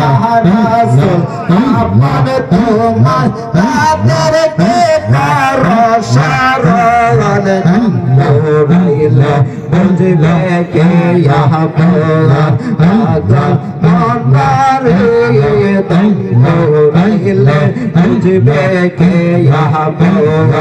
কে আপন পাগল তোমার বন্ধুরাইলে বুঝবে কে আপন তোমার তাদের কে সরণ নূরাইলে বুঝবে কে কে আপন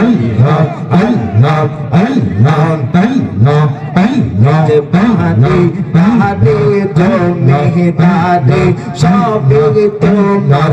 আল্লাহ আল্লাহ আল্লাহ আল্লাহ আল্লাহ বাদি বাদি তুমি বাদি সবই তোমার